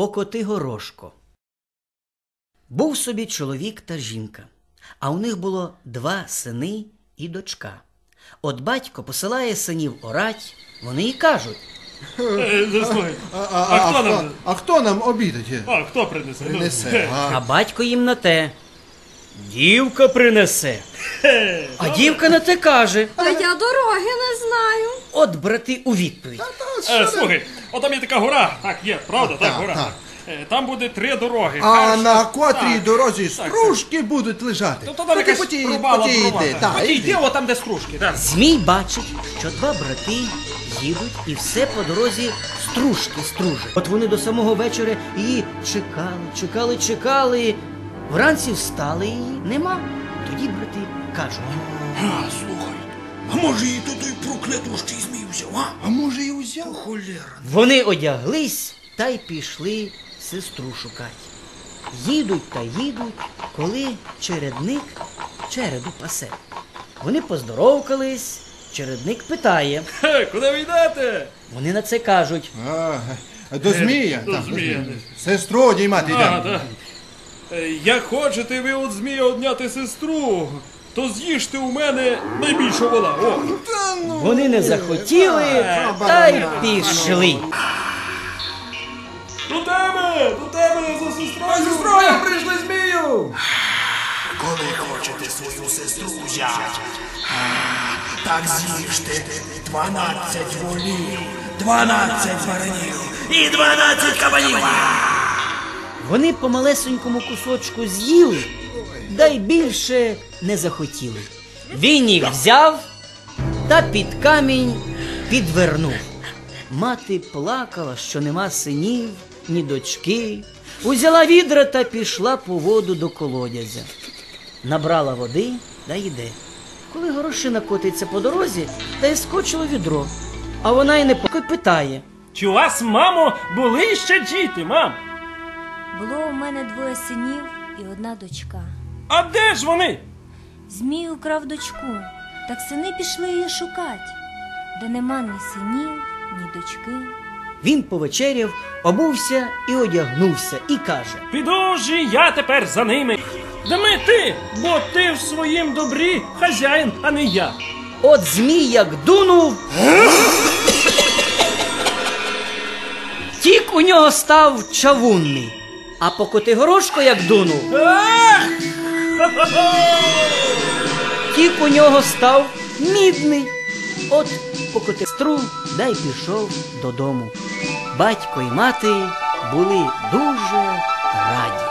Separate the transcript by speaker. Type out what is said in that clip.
Speaker 1: Покоти горошко. Був собі чоловік та жінка, а у них було два сини і дочка. От батько посилає синів орать, вони й кажуть.
Speaker 2: Заслухай.
Speaker 3: А, а,
Speaker 2: А
Speaker 3: а,
Speaker 2: хто нам?
Speaker 3: а хто нам обідать?
Speaker 2: А, хто принесе? Ну,
Speaker 3: Принесе.
Speaker 1: А
Speaker 3: А,
Speaker 1: батько їм на те. Дівка принесе. А дівка на те каже.
Speaker 4: Та я дороги не знаю.
Speaker 1: От брати у відповідь.
Speaker 2: Е, слухай, от там є така гора. Так, є, правда, так,
Speaker 3: Так,
Speaker 2: гора.
Speaker 3: так.
Speaker 2: Е, Там буде три дороги.
Speaker 3: а
Speaker 2: Перша-
Speaker 3: на котрій
Speaker 2: Так.
Speaker 3: дорозі
Speaker 2: так.
Speaker 3: стружки будуть лежати.
Speaker 2: Ну, то там якась
Speaker 3: поті-
Speaker 2: пробала,
Speaker 3: поті
Speaker 2: пробала.
Speaker 3: йди, так,
Speaker 2: Поті
Speaker 3: йди.
Speaker 2: йди, от там, де стружки. так.
Speaker 1: Змій бачить, що два брати їдуть і все по дорозі стружки стружать. От вони до самого вечора її чекали, чекали, чекали. Вранці встали її, нема. Тоді брати кажуть.
Speaker 5: А, слухай, а може і то той проклятущий змій взяв, а?
Speaker 3: А може і узяв?
Speaker 5: Холєра.
Speaker 1: Вони одяглись та й пішли сестру шукати. Їдуть та їдуть, коли чередник череду пасе. Вони поздоровкались, чередник питає.
Speaker 2: Хе, Куди ви йдете?
Speaker 1: Вони на це кажуть.
Speaker 3: А, до змія.
Speaker 2: до
Speaker 3: так,
Speaker 2: змія.
Speaker 3: Сестру одіймати
Speaker 2: А,
Speaker 3: йдемо.
Speaker 2: так. Е, Як хочете ви от змія одняти сестру, то з'їжте у мене найбільшу вола. О.
Speaker 1: Вони не захотіли та й пішли.
Speaker 2: До тебе! До тебе за сестрою! Сестрою прийшли змію!
Speaker 5: Коли хочете свою сестру взяти, так з'їжте 12 волів, 12 баранів і 12 кабанів.
Speaker 1: Вони по малесенькому кусочку з'їли, да й більше не захотіли. Він їх взяв та під камінь підвернув. Мати плакала, що нема синів, ні дочки. Узяла відра та пішла по воду до колодязя. Набрала води да йде. Коли горошина котиться по дорозі, та й скочило відро. А вона й не поки питає.
Speaker 6: Чи у вас, мамо, були ще діти, мам?
Speaker 7: Було у мене двоє синів і одна дочка.
Speaker 6: А де ж вони?
Speaker 7: Змій украв дочку, так сини пішли її шукати. Де нема ні синів, ні дочки.
Speaker 1: Він повечеряв, обувся і одягнувся, і каже.
Speaker 6: Піду ж і я тепер за ними. Да ми ти, бо ти в своїм добрі хазяїн, а не я.
Speaker 1: От змій як дунув. Тік у нього став чавунний, а по Котигорошко як дунув. Тік у нього став мідний. От по котестру да й пішов додому. Батько і мати були дуже раді.